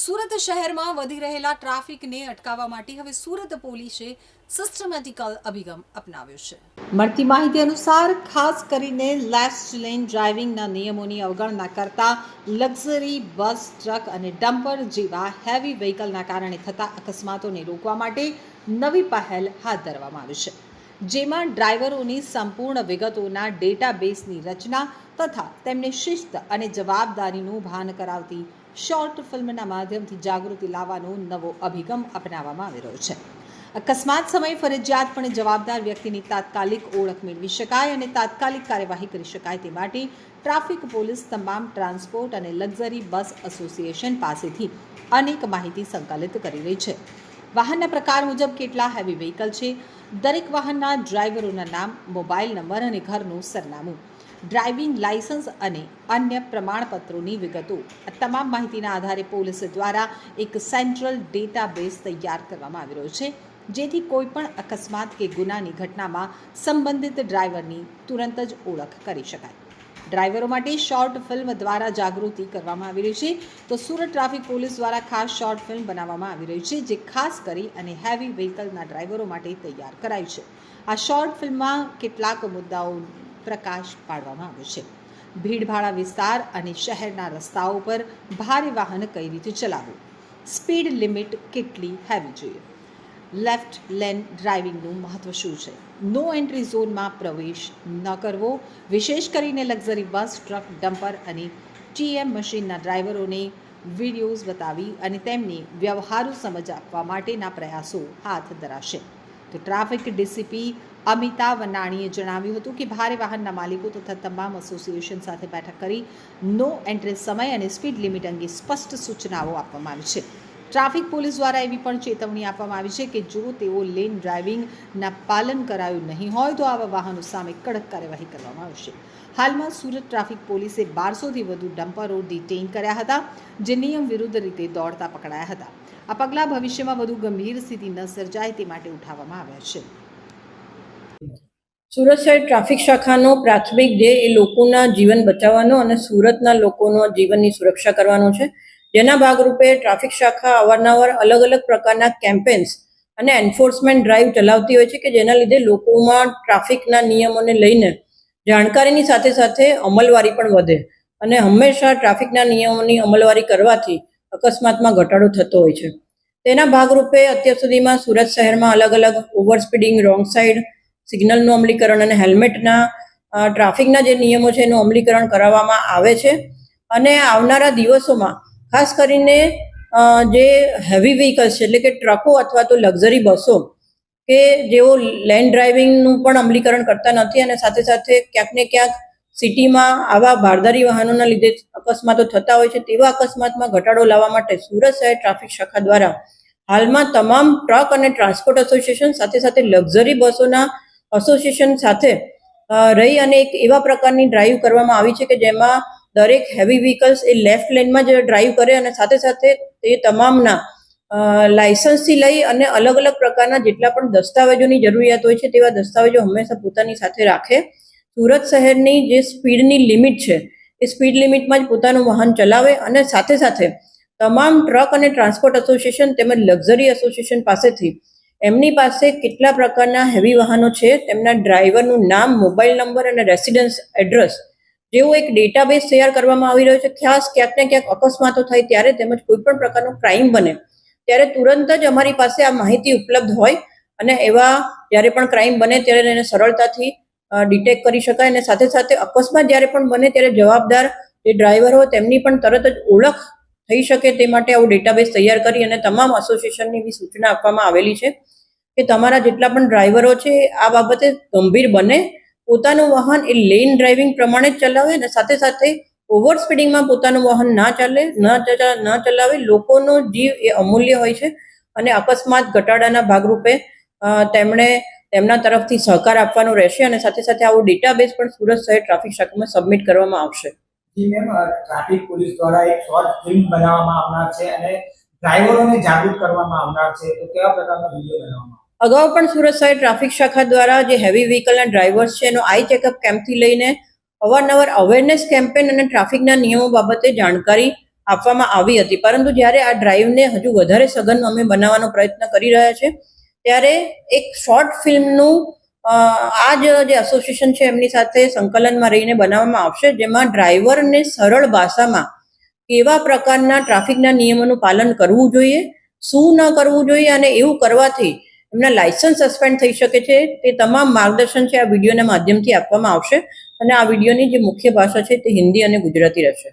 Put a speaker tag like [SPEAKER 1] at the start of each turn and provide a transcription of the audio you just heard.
[SPEAKER 1] સુરત શહેરમાં વધી રહેલા ટ્રાફિકને અટકાવવા માટે હવે સુરત પોલીસે સિસ્ટમેટિકલ અભિગમ અપનાવ્યો છે.
[SPEAKER 2] મળતી માહિતી અનુસાર, ખાસ કરીને લેફ્ટ લેન ડ્રાઇવિંગના નિયમોની અવગણના કરતા લક્ઝરી બસ ટ્રક અને ડમ્પર જેવા હેવી વ્હીકલના કારણે થતા અકસ્માતોને રોકવા માટે નવી પહેલ હાથ ધરવામાં આવી છે. જેમાં ડ્રાઈવરોની સંપૂર્ણ વિગતોના ડેટાબેઝની રચના તથા તેમને શિસ્ત અને જવાબદારીનું ભાન કરાવતી શોર્ટ ફિલ્મના માધ્યમથી જાગૃતિ લાવવાનો નવો અભિગમ અપનાવવામાં આવી રહ્યો છે. અકસ્માત સમયે ફરજિયાતપણે જવાબદાર વ્યક્તિની તાત્કાલિક ઓળખ મેળવી શકાય અને તાત્કાલિક કાર્યવાહી કરી શકાય તે માટે ટ્રાફિક પોલીસ, તમામ ટ્રાન્સપોર્ટ અને લક્ઝરી બસ એસોસિએશન પાસેથી અનેક માહિતી સંકલિત કરી રહી છે. વાહનના પ્રકાર મુજબ કેટલા હેવી વ્હીકલ છે? દરેક વાહનના ડ્રાઈવરોના નામ મોબાઈલ નંબર અને ઘરનું સરનામું. ડ્રાઇવિંગ લાયસન્સ અને અન્ય પ્રમાણપત્રોની વિગતો. આ તમામ માહિતીના આધારે પોલીસ દ્વારા એક સેન્ટ્રલ ડેટાબેઝ તૈયાર કરવામાં આવી રહ્યો છે, જેથી કોઈપણ અકસ્માત કે ગુનાની ઘટનામાં સંબંધિત ડ્રાઈવરની તુરંત જ ઓળખ કરી શકાય. ડ્રાઈવરો માટે શોર્ટ ફિલ્મ દ્વારા જાગૃતિ કરવામાં આવી રહી છે. તો સુરત ટ્રાફિક પોલીસ દ્વારા ખાસ શોર્ટ ફિલ્મ બનાવવામાં આવી રહી છે, જે ખાસ કરી અને હેવી વ્હીકલના ડ્રાઈવરો માટે તૈયાર કરાઈ છે. આ શોર્ટ ફિલ્મમાં કેટલાક મુદ્દાઓ પ્રકાશ પાડવામાં આવ્યો છે. ભીડભાડા વિસ્તાર અને શહેરના રસ્તાઓ પર ભારે વાહન કઈ રીતે ચલાવવું? સ્પીડ લિમિટ કેટલી હેવી જોઈએ? લેફ્ટ લેન ડ્રાઇવિંગનું મહત્વ શું છે? નો એન્ટ્રી ઝોનમાં પ્રવેશ ન કરવો, વિશેષ કરીને લક્ઝરી બસ, ટ્રક, ડમ્પર અને ટીએમ મશીનના ડ્રાઈવરોને વિડીયોઝ બતાવી અને તેમને વ્યવહારુ સમજ આપવા માટેના પ્રયાસો હાથ ધરાશે. તો ટ્રાફિક ડીસીપી અમિતા વનાણીએ જણાવ્યું હતું કે ભારે વાહનના માલિકો તથા તમામ એસોસિએશન સાથે બેઠક કરી નો એન્ટ્રી સમય અને સ્પીડ લિમિટ અંગે સ્પષ્ટ સૂચનાઓ આપવામાં આવી છે. ટ્રાફિક પોલીસ દ્વારા એવી પણ ચેતવણી આપવામાં આવી છે કે જો તેઓ લેન ડ્રાઇવિંગના પાલન કરાયું નહીં હોય તો આવા વાહનો સામે કડક કાર્યવાહી કરવામાં આવશે. હાલમાં સુરત ટ્રાફિક પોલીસે બારસોથી વધુ ડમ્પરો ડિટેઇન કર્યા હતા, જે નિયમ વિરુદ્ધ રીતે દોડતા પકડાયા હતા. આ પગલાં ભવિષ્યમાં વધુ ગંભીર સ્થિતિ ન સર્જાય તે માટે ઉઠાવવામાં આવ્યા છે.
[SPEAKER 3] સુરત શહેર ટ્રાફિક શાખાનો પ્રાથમિક ધ્યેય એ લોકોના જીવન બચાવવાનો અને સુરતના લોકોનો જીવનની સુરક્ષા કરવાનો છે. જેના ભાગરૂપે ટ્રાફિક શાખા અવારનવાર અલગ અલગ પ્રકારના કેમ્પેન્સ અને એન્ફોર્સમેન્ટ ડ્રાઈવ ચલાવતી હોય છે કે જેના લીધે લોકોમાં ટ્રાફિકના નિયમોને લઈને જાણકારીની સાથે સાથે અમલવારી પણ વધે અને હંમેશા ટ્રાફિકના નિયમોની અમલવારી કરવાથી અકસ્માતમાં ઘટાડો થતો હોય છે. તેના ભાગરૂપે અત્યાર સુધીમાં સુરત શહેરમાં અલગ અલગ ઓવર સ્પીડિંગ, રોંગ સાઈડ સિગ્નલનું અમલીકરણ અને હેલ્મેટના ટ્રાફિકના જે નિયમો છે એનું અમલીકરણ કરાવવામાં આવે છે. અને આવનારા દિવસોમાં, ખાસ કરીને જે હેવી વ્હીકલ્સ છે, એટલે કે ટ્રકો અથવા તો લક્ઝરી બસો, કે જેઓ લેન્ડ ડ્રાઇવિંગનું પણ અમલીકરણ કરતા નથી અને સાથે સાથે ક્યાંક ને ક્યાંક સિટીમાં આવા ભારદારી વાહનોના લીધે અકસ્માતો થતા હોય છે, તેવા અકસ્માતમાં ઘટાડો લાવવા માટે સુરત શહેર ટ્રાફિક શાખા દ્વારા હાલમાં તમામ ટ્રક અને ટ્રાન્સપોર્ટ એસોસિએશન સાથે સાથે લક્ઝરી બસોના એસોસિએશન સાથે રહી અને એક એવા પ્રકારની ડ્રાઈવ કરવામાં આવી છે કે જેમાં દરેક હેવી વ્હીકલ્સ એ લેફ્ટ લેનમાં જ ડ્રાઈવ કરે અને સાથે સાથે તે તમામના લાયસન્સથી લઈ અને અલગ અલગ પ્રકારના જેટલા પણ દસ્તાવેજોની જરૂરિયાત હોય છે તેવા દસ્તાવેજો હંમેશા પોતાની સાથે રાખે. સુરત શહેરની જે સ્પીડની લિમિટ છે, એ સ્પીડ લિમિટમાં જ પોતાનું વાહન ચલાવે અને સાથે સાથે તમામ ટ્રક અને ટ્રાન્સપોર્ટ એસોસિએશન તેમજ લક્ઝરી એસોસિએશન પાસેથી એમની પાસે કેટલા પ્રકારના હેવી વાહનો છે, તેમના ડ્રાઈવરનું નામ મોબાઈલ નંબર અને રેસિડન્સ એડ્રેસ જેવો એક ડેટાબેઝ તૈયાર કરવામાં આવી રહ્યો છે. ખાસ ક્યાંક ને ક્યાંક અકસ્માતો થાય ત્યારે તેમજ કોઈ પણ પ્રકારનો ક્રાઇમ બને ત્યારે તુરંત જ અમારી પાસે આ માહિતી ઉપલબ્ધ હોય અને એવા જ્યારે પણ ક્રાઇમ બને ત્યારે એને સરળતાથી ડિટેક્ટ કરી શકાય અને સાથે સાથે અકસ્માત જ્યારે પણ બને ત્યારે જવાબદાર જે ડ્રાઈવર હોય તેમની પણ તરત જ ઓળખ થઈ શકે તે માટે આવું ડેટાબેઝ તૈયાર કરી અને તમામ એસોસિએશનની એવી સૂચના આપવામાં આવેલી છે કે તમારા જેટલા પણ ડ્રાઈવરો છે, આ બાબતે ગંભીર બને. પોતાનું વાહન એ લેન ડ્રાઇવિંગ પ્રમાણે જ ચલાવે અને સાથે સાથે ઓવર સ્પીડિંગમાં પોતાનું વાહન ના ચાલે, ન ન ચલાવે, લોકોનો જીવ એ અમૂલ્ય હોય છે અને અકસ્માત ઘટાડાના ભાગરૂપે તેમણે તેમના તરફથી સહકાર આપવાનો રહેશે અને સાથે સાથે આવો ડેટાબેઝ પણ સુરત શહેર ટ્રાફિક શાખામાં સબમિટ કરવામાં આવશે.
[SPEAKER 4] ટ્રાફિક પોલીસ દ્વારા એક શોર્ટ ફિલ્મ બનાવવામાં આવનાર છે અને ડ્રાઈવરોને જાગૃત કરવામાં આવનાર છે. તો કેવા પ્રકારનો વીડિયો બનાવવામાં
[SPEAKER 3] અગાઉ પણ સુરત શહેર ટ્રાફિક શાખા દ્વારા જે હેવી વ્હીકલના ડ્રાઈવર્સ છે એનો આઈ ચેકઅપ કેમ્પથી લઈને અવારનવાર અવેરનેસ કેમ્પેન અને ટ્રાફિકના નિયમો બાબતે જાણકારી આપવામાં આવી હતી. પરંતુ જ્યારે આ ડ્રાઈવને હજુ વધારે સઘન અમે બનાવવાનો પ્રયત્ન કરી રહ્યા છે, ત્યારે એક શોર્ટ ફિલ્મનું આ જ એસોસિએશન છે એમની સાથે સંકલનમાં રહીને બનાવવામાં આવશે, જેમાં ડ્રાઈવરને સરળ ભાષામાં કેવા પ્રકારના ટ્રાફિકના નિયમોનું પાલન કરવું જોઈએ, શું ન કરવું જોઈએ અને એવું કરવાથી એમના લાયસન્સ સસ્પેન્ડ થઈ શકે છે. તે તમામ માર્ગદર્શન છે આ વિડીયોના માધ્યમથી આપવામાં આવશે અને આ વિડીયોની જે મુખ્ય ભાષા છે તે હિન્દી અને ગુજરાતી રહેશે.